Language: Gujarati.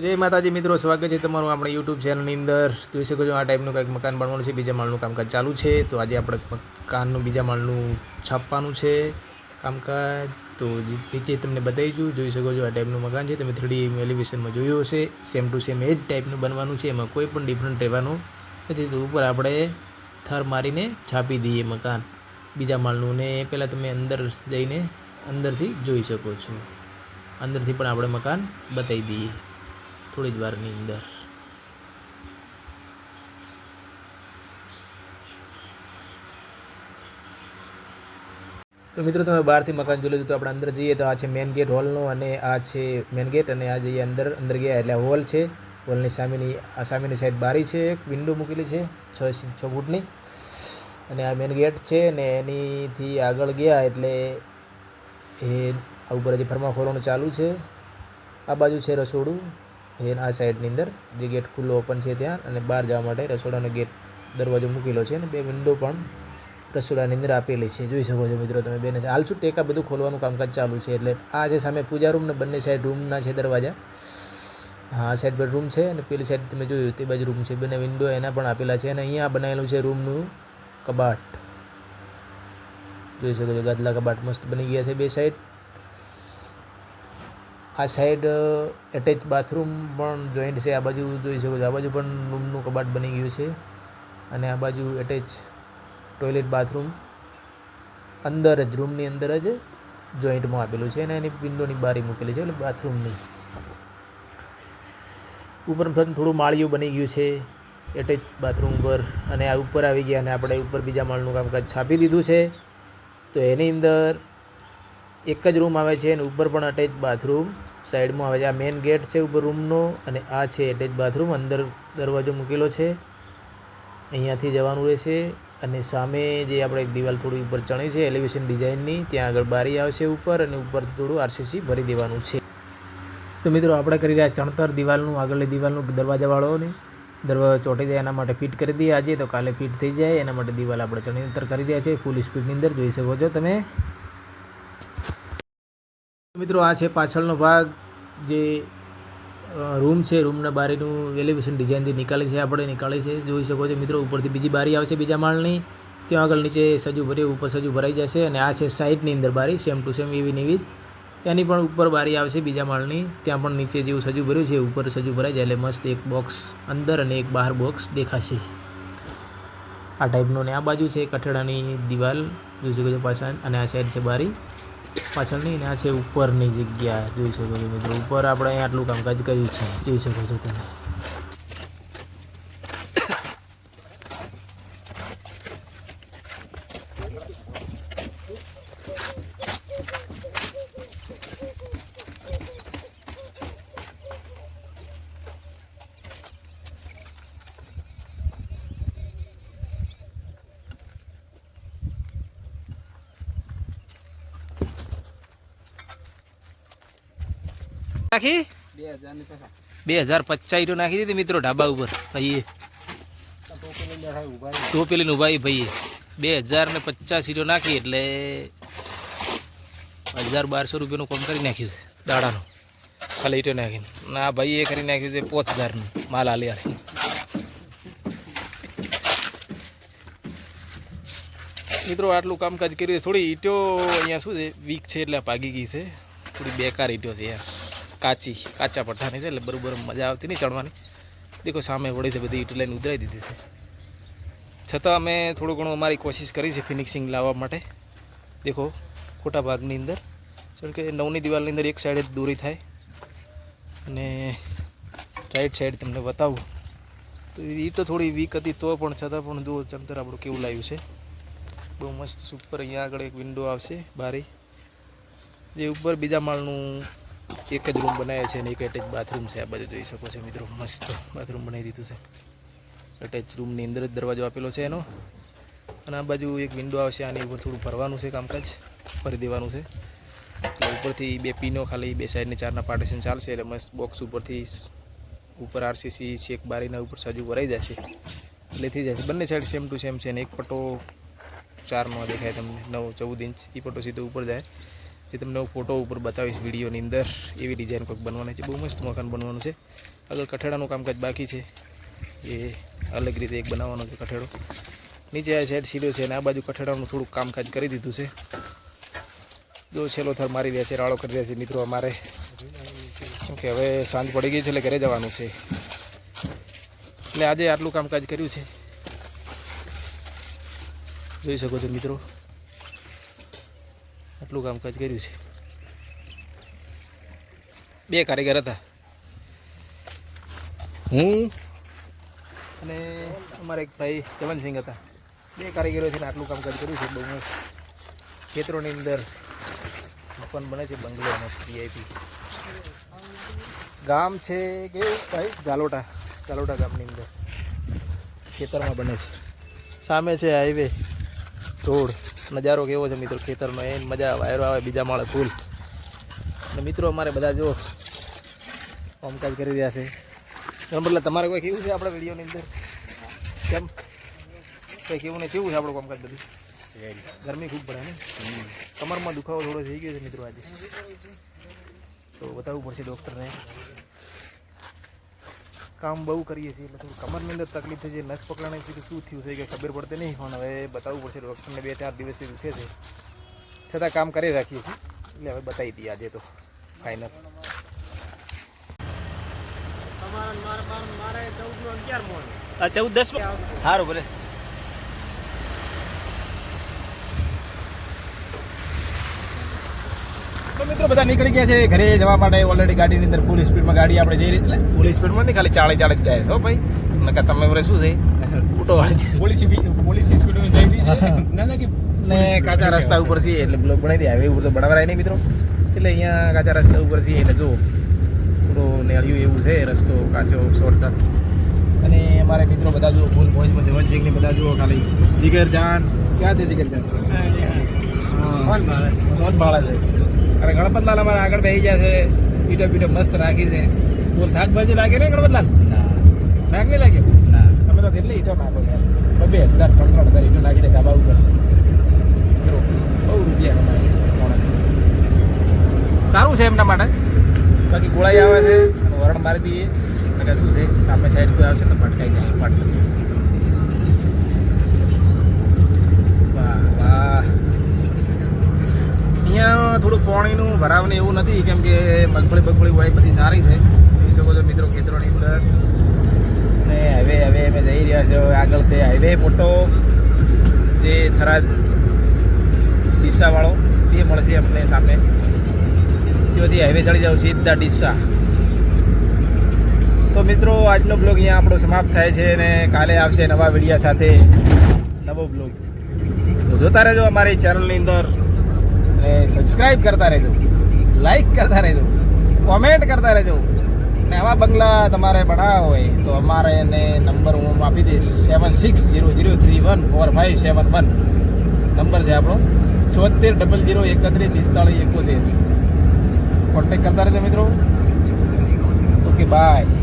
જય માતાજી મિત્રો, સ્વાગત છે તમારું આપણે યુટ્યુબ ચેનલની અંદર. જોઈ શકો છો, આ ટાઈપનું કંઈક મકાન બનવાનું છે, બીજા માળનું કામકાજ ચાલુ છે. તો આજે આપણે મકાનનું, બીજા માળનું છાપવાનું છે કામકાજ. તો નીચે તમને બતાવી દઉં, જોઈ શકો છો આ ટાઈપનું મકાન છે. તમે થ્રીડી એલિવેશનમાં જોયું હશે. સેમ ટુ સેમ એ જ ટાઈપનું બનવાનું છે. એમાં કોઈ પણ ડિફરન્ટ રહેવાનું નથી. તો ઉપર આપણે થર મારીને છાપી દઈએ મકાન. બીજા માળનું ને પહેલાં તમે અંદર જઈને અંદરથી જોઈ શકો છો. અંદરથી પણ આપણે મકાન બતાવી દઈએ. થોડી જ વારની અંદર. તો મિત્રો, તમે બહારથી મકાન જોઈ લીધું તો આપણે અંદર જઈએ. તો આ છે મેન ગેટ હોલનો અને આ છે મેન ગેટ અને આ જઈએ અંદર અંદર ગયા એટલે હોલ છે. હોલની સામેની, આ સામેની સાઈડ બારી છે, એક વિન્ડો મૂકેલી છે, છ છ ફૂટની. અને આ મેન ગેટ છે ને એનીથી આગળ ગયા એટલે એ આ ઉપર હજી ફરમાખોરોનું ચાલુ છે. આ બાજુ છે રસોડું. એ આ સાઈડની અંદર જે ગેટ ખુલ્લો ઓપન છે ત્યાં અને બહાર જવા માટે રસોડાનો ગેટ દરવાજો મૂકેલો છે અને બે વિન્ડો પણ રસોડાની અંદર આપેલી છે. જોઈ શકો છો મિત્રો તમે બેને. શું ટેકા બધું ખોલવાનું કામકાજ ચાલુ છે એટલે આ જે સામે પૂજા રૂમ ને બંને સાઈડ રૂમના છે દરવાજા. હા સાઈડ બેડરૂમ છે અને પેલી સાઈડ તમે જોયું તે બાજુ રૂમ છે. બંને વિન્ડો એના પણ આપેલા છે અને અહીંયા બનાવેલું છે રૂમનું કબાટ. જોઈ શકો છો, ગાદલા કબાટ મસ્ત બની ગયા છે બે સાઈડ આ સાઈડ એટેચ બાથરૂમ પણ જોઈન્ટ છે. આ બાજુ જોઈ શકો છો. આ બાજુ પણ રૂમનું કબાટ બની ગયું છે. અને આ બાજુ એટેચ ટોયલેટ બાથરૂમ અંદર જ, રૂમની અંદર જ જોઈન્ટમાં આપેલું છે. અને એની વિન્ડોની બારી મૂકેલી છે, એટલે બાથરૂમની ઉપર થોડું માળિયું બની ગયું છે. એટેચ બાથરૂમ ઉપર. અને આ ઉપર આવી ગયા અને આપણે ઉપર બીજા માળનું કામકાજ છાપી દીધું છે. તો એની અંદર એક જ રૂમ આવે છે અને ઉપર પણ અટેચ બાથરૂમ સાઈડમાં આવે છે. આ મેઇન ગેટ છે ઉપર રૂમનો અને આ છે એટેચ બાથરૂમ અંદર દરવાજો મૂકેલો છે. અહીંયાથી જવાનું રહેશે અને સામે જે આપણે એક દિવાલ થોડી ઉપર ચણી છે એલિવેશન ડિઝાઇનની ત્યાં આગળ બારી આવશે ઉપર અને ઉપર થોડું આરસીસી ભરી દેવાનું છે. તો મિત્રો, આપણે કરી રહ્યા ચણતર દિવાલનું, આગળની દિવાલનું દરવાજાવાળોની દરવાજો ચોંટી જાય એના માટે ફિટ કરી દઈએ આજે. તો કાલે ફિટ થઈ જાય. એના માટે દિવાલ આપણે ચણતર કરી રહ્યા છીએ. ફૂલ સ્પીડની અંદર જોઈ શકો છો તમે. મિત્રો, આ છે પાછળનો ભાગ જે રૂમ છે. રૂમના બારીનું એલિવેશન ડિઝાઇનથી નીકાળી છે, આપણે નીકાળી છે. જોઈ શકો છો મિત્રો, ઉપરથી બીજી બારી આવશે બીજા માળની. ત્યાં આગળ નીચે સજુ ભરી ઉપર સજુ ભરાઈ જશે અને આ છે સાઈડની અંદર બારી સેમ ટુ સેમ એવી નેવી જ. એની પણ ઉપર બારી આવશે બીજા માળની. ત્યાં પણ નીચે જેવું સજુ ભર્યું છે, ઉપર સજુ ભરાઈ જાય એટલે મસ્ત એક બોક્સ અંદર અને એક બહાર બોક્સ દેખાશે. આ ટાઈપનો ને આ બાજુ છે, કઠેડાની દિવાલ. જોઈ શકો છો પાછળ. અને આ સાઈડ છે બારી. પાછળની ને આ છે ઉપરની જગ્યા, જોઈ શકો છો ઉપર આપણે અહીંયા આટલું કામકાજ કર્યું છે. જોઈ શકો છો તમે. નાખી? બે હજાર પચાસ ઈટો નાખી દીધી મિત્રો ઢાબા ઉપર. ભાઈએ. ટોપેલીને ઉભાઈ ભાઈએ. બે હજાર ને પચાસ ઈટો નાખી એટલે હજાર બારસો રૂપિયાનું કામ કરી નાખ્યું છે દાડાનું. ખાલી ઈટો નાખીને. ના ભાઈએ કરી નાખ્યું છે પોચ હજારનું. માલ હાલી હાલે મિત્રો આટલું કામકાજ કર્યું થોડી ઈટો અહીંયા શું છે? વીક છે એટલે ભાગી ગઈ છે. થોડી બેકાર ઈટો છે યાર. કાચી, કાચા પઠ્ઠાની છે, એટલે બરોબર મજા આવતી નહીં ચડવાની. દેખો, સામે વળી છે બધી ઈટ લઈને ઉતરાઈ દીધી છે. છતાં અમે થોડું ઘણું અમારી કોશિશ કરી છે ફિનિશિંગ લાવવા માટે. દેખો, ખોટા ભાગની અંદર, કારણ કે નવની દિવાલની અંદર એક સાઈડે જ દૂરી થાય. અને રાઈટ સાઈડ તમને બતાવું. તો ઈટ તો થોડી વીક હતી, તો પણ છતાં પણ જુઓ ચમતર આપણું કેવું લાવ્યું છે. બહુ મસ્ત સુપર અહીંયા આગળ એક વિન્ડો આવશે બારી. જે ઉપર બીજા માળનું એક જ રૂમ બનાવ્યો છે અને એક એટેચ બાથરૂમ છે. આ બાજુ જોઈ શકો છો મિત્રો, મસ્ત બાથરૂમ બનાવી દીધું છે. એટેચ રૂમની અંદર જ દરવાજો આપેલો છે એનો. અને આ બાજુ એક વિન્ડો આવશે, આની ઉપર થોડું ભરવાનું છે કામકાજ. ભરી દેવાનું છે. એટલે ઉપરથી બે પીનો ખાલી, બે સાઈડની ચારના પાર્ટીશન ચાલશે. એટલે મસ્ત બોક્સ ઉપરથી ઉપર આરસીસી છેક બારીના ઉપર સજુ ભરાઈ જશે. એટલે થઈ જશે. બંને સાઈડ સેમ ટુ સેમ છે અને એક પટ્ટો ચારનો દેખાય તમને. નવ ચૌદ ઇંચ એ પટ્ટો સીધો ઉપર જાય. એ તમને હું ફોટો ઉપર બતાવીશ વિડીયોની અંદર. એવી ડિઝાઇન કોઈક બનવાની છે. બહુ મસ્ત મકાન બનવાનું છે. આગળ કઠેડાનું કામકાજ બાકી છે. એ અલગ રીતે એક બનાવવાનો છે કઠેડો. નીચે આ સાઈડ સીડો છે અને આ બાજુ કઠેડાનું થોડુંક કામકાજ કરી દીધું છે. જો છેલ્લો થર મારી રહ્યા છે, રાળો કરી રહ્યા છે મિત્રો અમારે. કેમ કે હવે સાંજ પડી ગઈ છે એટલે ઘરે જવાનું છે. એટલે આજે આટલું કામકાજ કર્યું છે. જોઈ શકો છો મિત્રો. આટલું કામકાજ કર્યું છે. બે કારીગર હતા. હું અને અમારા એક ભાઈ ચમનસિંહ હતા. બે કારીગરો છે આટલું કામકાજ કર્યું છે, બહુ મસ્ત. ખેતરોની અંદર મકાન બને છે, બંગલો મસ્ત વીઆઈપી ગામ છે કે ભાઈ? ગાલોટા. ગાલોટા ગામની અંદર ખેતરમાં બને છે. સામે છે હાઈવે, રોડ. નજારો કેવો છે મિત્રો ખેતરનો? એ મજા વાયરો આવે, બીજા માળે ફૂલ. અને મિત્રો અમારે બધા જો કામકાજ કરી રહ્યા છે. બદલે તમારે કોઈ કેવું છે આપણા વિડીયોની અંદર? કેમ? કંઈ કેવું નહીં કેવું છે આપણું કામકાજ બધું? ગરમી ખૂબ પડે ને? કમરમાં દુખાવો થોડો થઈ ગયો છે મિત્રો આજે. તો બતાવવું પડશે ડૉક્ટરને. કામ બહુ કરીએ છીએ એટલે થોડું કમરની અંદર તકલીફ થઈ છે નસ પકડાણી છે કે શું થયું છે કે ખબર પડતી નહીં પણ હવે બતાવવું પડશે. ડૉક્ટરને બે ચાર દિવસથી દુખે છે. છતાં કામ કરી રાખીએ છીએ. એટલે હવે બતાવી દઈએ આજે તો ફાઇનલ ચૌદ દસ સારું ભલે. તો મિત્રો બધા નીકળી ગયા છે ઘરે જવા માટે. ઓલરેડી ગાડીની અંદર ફૂલ સ્પીડમાં ગાડી આપણે જઈ રહી એટલે ફૂલ સ્પીડમાં નહીં ખાલી ચાળી ચાળી જાય છો ભાઈ. નકર તમે વરે શું છે? ફૂટો વાળી પોલીસ પોલીસ સ્પીડમાં જઈ રહી છે. ના ના કે ને કાચા રસ્તા ઉપર છીએ એટલે બ્લોક બનાવી દે. હવે ઉપર તો બનાવરાય નહીં મિત્રો. એટલે અહીંયા કાચા રસ્તા ઉપર છે એટલે જો થોડો નેળિયું એવું છે રસ્તો કાચો શોર્ટકટ અને અમારા મિત્રો બધા જુઓ ફૂલ મોજમાં છે વંશિંગ ને બધા જુઓ ખાલી જીગર જાન ક્યાં છે જીગર જાન? મોજ ભાડા છે. અને ગણપતલાલ અમારે આગળ બેસી જાય છે. પીટો પીટો મસ્ત રાખી છે. બોલ થાક બાજુ લાગે ને ગણપતલાલ? નાક નહીં લાગ્યો તમે તો કેટલી ઈટો નાખો યાર. બબે હજાર ત્રણ ત્રણ હજાર ઈટો નાખી દે ધાબા ઉપર. બહુ રૂપિયા કમાય માણસ. સારું છે એમના માટે. બાકી ગોળાઈ આવે છે વરણ મારી દઈએ. એટલે શું છે સામે સાઈડ કોઈ આવશે તો ભટકાઈ જાય પટ વાહ વાહ. અહીંયા થોડુંક પાણીનું ભરાવ ને એવું નથી, કેમ કે મગફળી બગફળી હોય બધી સારી છે. જોઈ શકો છો મિત્રો ખેતરોની અંદર. ને હવે હવે અમે જઈ રહ્યા છો આગળ છે હાઈવે મોટો. જે થરાદ ડીસાવાળો, તે મળશે અમને સામે. ત્યાંથી હાઈવે ચડી જાવ સીધા ડીસા. તો મિત્રો, આજનો બ્લોગ અહીંયા આપણો સમાપ્ત થાય છે અને કાલે આવશે નવા વિડીયા સાથે નવો બ્લોગ તો જોતા રહેજો અમારી ચેનલની અંદર. અને સબસ્ક્રાઈબ કરતા રહેજો લાઈક કરતા રહેજો કોમેન્ટ કરતા રહેજો. ને આવા બંગલા તમારે બનાવવા હોય તો અમારે એને નંબર હું આપી દઈશ seven six zero zero three one four five seven one number છે આપણો, છોતેર ડબલ જીરો એકત્રીસ પિસ્તાળીસ એકોતેર. કોન્ટેક કરતા રહેજો મિત્રો. Okay bye